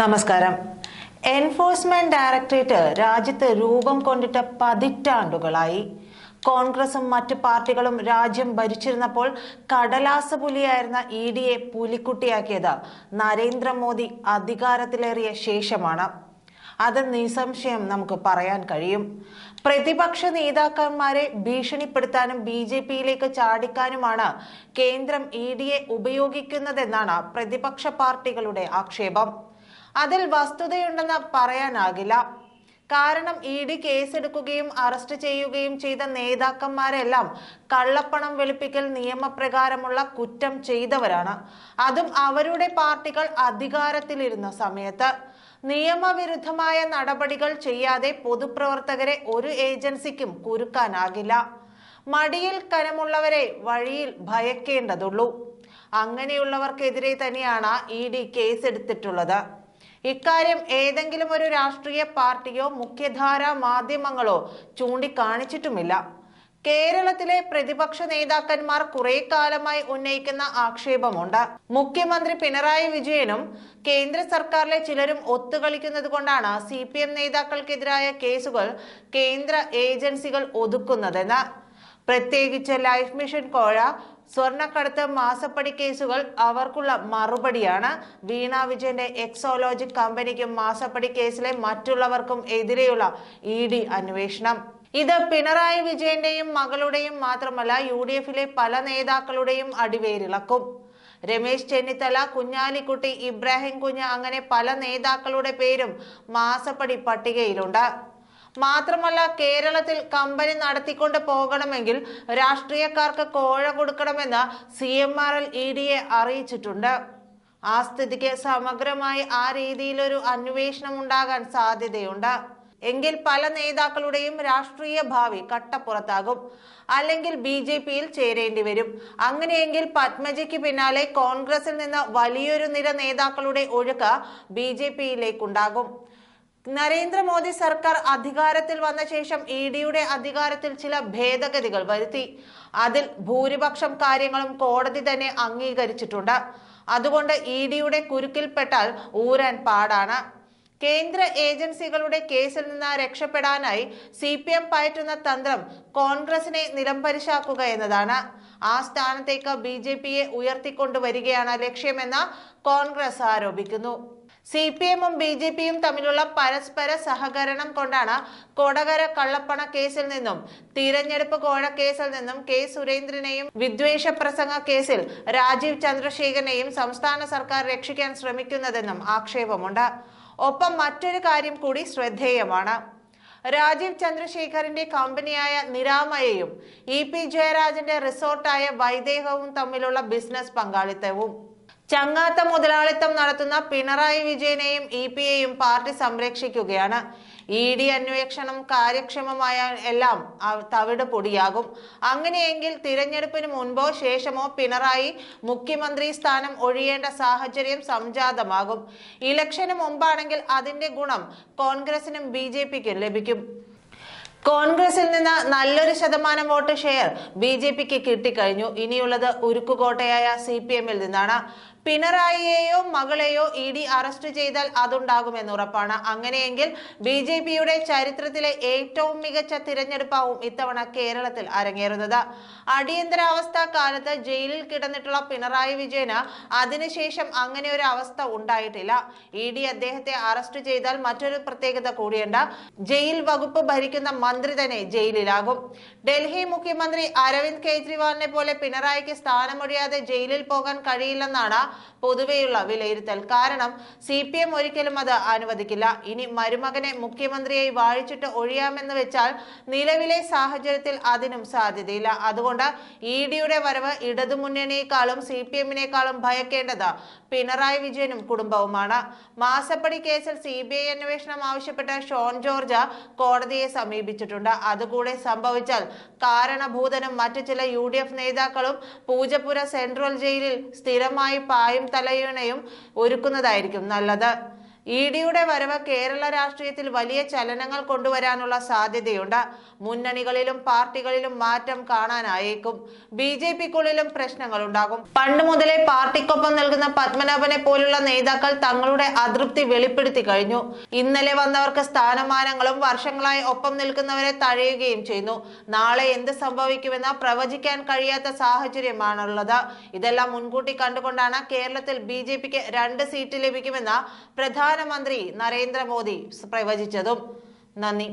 നമസ്കാരം. Enforcement directorate രാജ്യത്ത് രൂപം കൊണ്ടിട്ട് പതിറ്റാണ്ടുകളായി. കോൺഗ്രസും മറ്റ് പാർട്ടികളും രാജ്യം ഭരിച്ചിരുന്നപ്പോൾ കടലാസ പുലിയായിരുന്ന ഇ ഡിയെ പുലിക്കുട്ടിയാക്കിയത് നരേന്ദ്രമോദി അധികാരത്തിലേറിയ ശേഷമാണ്. അത് നിസ്സംശയം നമുക്ക് പറയാൻ കഴിയും. പ്രതിപക്ഷ നേതാക്കന്മാരെ ഭീഷണിപ്പെടുത്താനും ബി ജെ പിയിലേക്ക് ചാടിക്കാനുമാണ് കേന്ദ്രം ഇ ഡിയെ ഉപയോഗിക്കുന്നതെന്നാണ് പ്രതിപക്ഷ പാർട്ടികളുടെ ആക്ഷേപം. അതിൽ വസ്തുതയുണ്ടെന്ന് പറയാനാകില്ല. കാരണം ഇ ഡി കേസെടുക്കുകയും അറസ്റ്റ് ചെയ്യുകയും ചെയ്ത നേതാക്കന്മാരെല്ലാം കള്ളപ്പണം വെളുപ്പിക്കൽ നിയമപ്രകാരമുള്ള കുറ്റം ചെയ്തവരാണ്. അതും അവരുടെ പാർട്ടികൾ അധികാരത്തിലിരുന്ന സമയത്ത്. നിയമവിരുദ്ധമായ നടപടികൾ ചെയ്യാതെ പൊതുപ്രവർത്തകരെ ഒരു ഏജൻസിക്കും കുരുക്കാനാകില്ല. മടിയിൽ കനമുള്ളവരെ വഴിയിൽ ഭയക്കേണ്ടതുള്ളൂ. അങ്ങനെയുള്ളവർക്കെതിരെ തന്നെയാണ് ഇ ഡി കേസെടുത്തിട്ടുള്ളത്. ഇക്കാര്യം ഏതെങ്കിലും ഒരു രാഷ്ട്രീയ പാർട്ടിയോ മുഖ്യധാരാ മാധ്യമങ്ങളോ ചൂണ്ടിക്കാണിച്ചിട്ടുമില്ല. കേരളത്തിലെ പ്രതിപക്ഷ നേതാക്കന്മാർ കുറെ കാലമായി ഉന്നയിക്കുന്ന ആക്ഷേപമുണ്ട്. മുഖ്യമന്ത്രി പിണറായി വിജയനും കേന്ദ്ര സർക്കാരിലെ ചിലരും ഒത്തുകളിക്കുന്നത് കൊണ്ടാണ് സി പി എം നേതാക്കൾക്കെതിരായ കേസുകൾ കേന്ദ്ര ഏജൻസികൾ ഒതുക്കുന്നതെന്ന്. പ്രത്യേകിച്ച് ലൈഫ് മിഷൻ കോഴ സ്വർണക്കടത്ത് മാസപ്പടി കേസുകൾ അവർക്കുള്ള മറുപടിയാണ്. വീണ വിജയന്റെ എക്സോളോജിക് കമ്പനിക്കും മാസപ്പടി കേസിലെ മറ്റുള്ളവർക്കും എതിരെയുള്ള ഇ ഡി അന്വേഷണം. ഇത് പിണറായി വിജയന്റെയും മകളുടെയും മാത്രമല്ല യു ഡി എഫിലെ പല നേതാക്കളുടെയും അടിവേരിളക്കും. രമേശ് ചെന്നിത്തല കുഞ്ഞാലിക്കുട്ടി ഇബ്രാഹിം കുഞ്ഞ് അങ്ങനെ പല നേതാക്കളുടെ പേരും മാസപ്പടി പട്ടികയിലുണ്ട്. മാത്രമല്ല കേരളത്തിൽ കമ്പനി നടത്തിക്കൊണ്ട് പോകണമെങ്കിൽ രാഷ്ട്രീയക്കാർക്ക് കോഴ കൊടുക്കണമെന്ന് C M R L E അറിയിച്ചിട്ടുണ്ട്. ആ സ്ഥിതിക്ക് സമഗ്രമായി ആ രീതിയിലൊരു അന്വേഷണം ഉണ്ടാകാൻ സാധ്യതയുണ്ട്. എങ്കിൽ പല നേതാക്കളുടെയും രാഷ്ട്രീയ ഭാവി കട്ടപ്പുറത്താകും. അല്ലെങ്കിൽ ബി ജെ പിയിൽ ചേരേണ്ടി വരും. അങ്ങനെയെങ്കിൽ പത്മജയ്ക്ക് പിന്നാലെ കോൺഗ്രസിൽ നിന്ന് വലിയൊരു നിര നേതാക്കളുടെ ഒഴുക്ക് ബി ജെ പിയിലേക്കുണ്ടാകും. നരേന്ദ്രമോദി സർക്കാർ അധികാരത്തിൽ വന്ന ശേഷം ഇ ഡിയുടെ അധികാരത്തിൽ ചില ഭേദഗതികൾ വരുത്തി. അതിൽ ഭൂരിപക്ഷം കാര്യങ്ങളും കോടതി തന്നെ അംഗീകരിച്ചിട്ടുണ്ട്. അതുകൊണ്ട് ഇ ഡിയുടെ കുരുക്കിൽപ്പെട്ടാൽ ഊരാൻ പാടാണ്. കേന്ദ്ര ഏജൻസികളുടെ കേസിൽ നിന്ന് രക്ഷപ്പെടാനായി സി പി എം പയറ്റുന്ന തന്ത്രം കോൺഗ്രസിനെ നിലംപരിശാക്കുക എന്നതാണ്. ആ സ്ഥാനത്തേക്ക് ബി ജെ പിയെ ഉയർത്തിക്കൊണ്ടുവരികയാണ് ലക്ഷ്യമെന്ന് കോൺഗ്രസ് ആരോപിക്കുന്നു. സി പി എമ്മും ബി ജെ പിയും തമ്മിലുള്ള പരസ്പര സഹകരണം കൊണ്ടാണ് കൊടകര കള്ളപ്പണ കേസിൽ നിന്നും തിരഞ്ഞെടുപ്പ് കോഴ കേസിൽ നിന്നും കെ സുരേന്ദ്രനെയും വിദ്വേഷ പ്രസംഗ കേസിൽ രാജീവ് ചന്ദ്രശേഖരനെയും സംസ്ഥാന സർക്കാർ രക്ഷിക്കാൻ ശ്രമിക്കുന്നതെന്നും ആക്ഷേപമുണ്ട്. ഒപ്പം മറ്റൊരു കാര്യം കൂടി ശ്രദ്ധേയമാണ്. രാജീവ് ചന്ദ്രശേഖറിന്റെ കമ്പനിയായ നിരാമയയും ഇ പി ജയരാജന്റെ റിസോർട്ടായ വൈദേഹവും തമ്മിലുള്ള ബിസിനസ് പങ്കാളിത്തവും. ചങ്ങാത്ത മുതലാളിത്തം നടത്തുന്ന പിണറായി വിജയനെയും ഇ പി എയും പാർട്ടി സംരക്ഷിക്കുകയാണ്. ഇ ഡി അന്വേഷണം കാര്യക്ഷമമായ എല്ലാം തവിട് പൊടിയാകും. അങ്ങനെയെങ്കിൽ തിരഞ്ഞെടുപ്പിന് മുൻപോ ശേഷമോ പിണറായി മുഖ്യമന്ത്രി സ്ഥാനം ഒഴിയേണ്ട സാഹചര്യം സംജാതമാകും. ഇലക്ഷന് മുമ്പാണെങ്കിൽ അതിന്റെ ഗുണം കോൺഗ്രസിനും ബി ജെ പിക്കും ലഭിക്കും. കോൺഗ്രസിൽ നിന്ന് നല്ലൊരു ശതമാനം വോട്ട് ഷെയർ ബി ജെ പിക്ക് കിട്ടിക്കഴിഞ്ഞു. ഇനിയുള്ളത് ഉരുക്കുകോട്ടയായ സി പി എമ്മിൽ നിന്നാണ്. പിണറായിയെയോ മകളെയോ ഇ ഡി അറസ്റ്റ് ചെയ്താൽ അതുണ്ടാകുമെന്ന് ഉറപ്പാണ്. അങ്ങനെയെങ്കിൽ ബി ജെ പിയുടെ ചരിത്രത്തിലെ ഏറ്റവും മികച്ച തിരഞ്ഞെടുപ്പാവും ഇത്തവണ കേരളത്തിൽ അരങ്ങേറുന്നത്. അടിയന്തരാവസ്ഥ കാലത്ത് ജയിലിൽ കിടന്നിട്ടുള്ള പിണറായി വിജയന് അതിനുശേഷം അങ്ങനെ ഒരു അവസ്ഥ ഉണ്ടായിട്ടില്ല. ഇ ഡി അദ്ദേഹത്തെ അറസ്റ്റ് ചെയ്താൽ മറ്റൊരു പ്രത്യേകത കൂടിയുണ്ട്. ജയിൽ വകുപ്പ് ഭരിക്കുന്ന മന്ത്രി തന്നെ ജയിലിലാകും. ഡൽഹി മുഖ്യമന്ത്രി അരവിന്ദ് കെജ്രിവാളിനെ പോലെ പിണറായിക്ക് സ്ഥാനമൊഴിയാതെ ജയിലിൽ പോകാൻ കഴിയില്ലെന്നാണ് പൊതുവെയുള്ള വിലയിരുത്തൽ. കാരണം സി പി എം ഒരിക്കലും അത് അനുവദിക്കില്ല. ഇനി മരുമകനെ മുഖ്യമന്ത്രിയായി വാഴിച്ചിട്ട് ഒഴിയാമെന്ന് വെച്ചാൽ നിലവിലെ സാഹചര്യത്തിൽ അതിനും സാധ്യതയില്ല. അതുകൊണ്ട് ഇ ഡിയുടെ വരവ് ഇടതുമുന്നണിയെക്കാളും സി പി എമ്മിനേക്കാളും ഭയക്കേണ്ടത് പിണറായി വിജയനും കുടുംബവുമാണ്. മാസപ്പടി കേസിൽ സി ബി ഐ അന്വേഷണം ആവശ്യപ്പെട്ട ഷോൺ ജോർജ് കോടതിയെ സമീപിച്ചിട്ടുണ്ട്. അതുകൂടെ സംഭവിച്ചാൽ കാരണഭൂതനും മറ്റു ചില യു നേതാക്കളും പൂജപ്പുര സെൻട്രൽ ജയിലിൽ സ്ഥിരമായി പായും തലയിണയും ഒരുക്കുന്നതായിരിക്കും. നല്ലത് ഇ ഡിയുടെ വരവ് കേരള രാഷ്ട്രീയത്തിൽ വലിയ ചലനങ്ങൾ കൊണ്ടുവരാനുള്ള സാധ്യതയുണ്ട്. മുന്നണികളിലും പാർട്ടികളിലും മാറ്റം കാണാനായേക്കും. B J പിക്കുള്ളിലും പ്രശ്നങ്ങളുണ്ടാകും. പണ്ട് മുതലേ പാർട്ടിക്കൊപ്പം നൽകുന്ന പത്മനാഭനെ പോലുള്ള നേതാക്കൾ തങ്ങളുടെ അതൃപ്തി വെളിപ്പെടുത്തി കഴിഞ്ഞു. ഇന്നലെ വന്നവർക്ക് സ്ഥാനമാനങ്ങളും വർഷങ്ങളായി ഒപ്പം നിൽക്കുന്നവരെ തഴയുകയും ചെയ്യുന്നു. നാളെ എന്ത് സംഭവിക്കുമെന്ന് പ്രവചിക്കാൻ കഴിയാത്ത സാഹചര്യമാണുള്ളത്. ഇതെല്ലാം മുൻകൂട്ടി കണ്ടുകൊണ്ടാണ് കേരളത്തിൽ ബി രണ്ട് സീറ്റ് ലഭിക്കുമെന്ന് പ്രധാനമന്ത്രി നരേന്ദ്രമോദി പ്രവചിച്ചതും നന്ദി.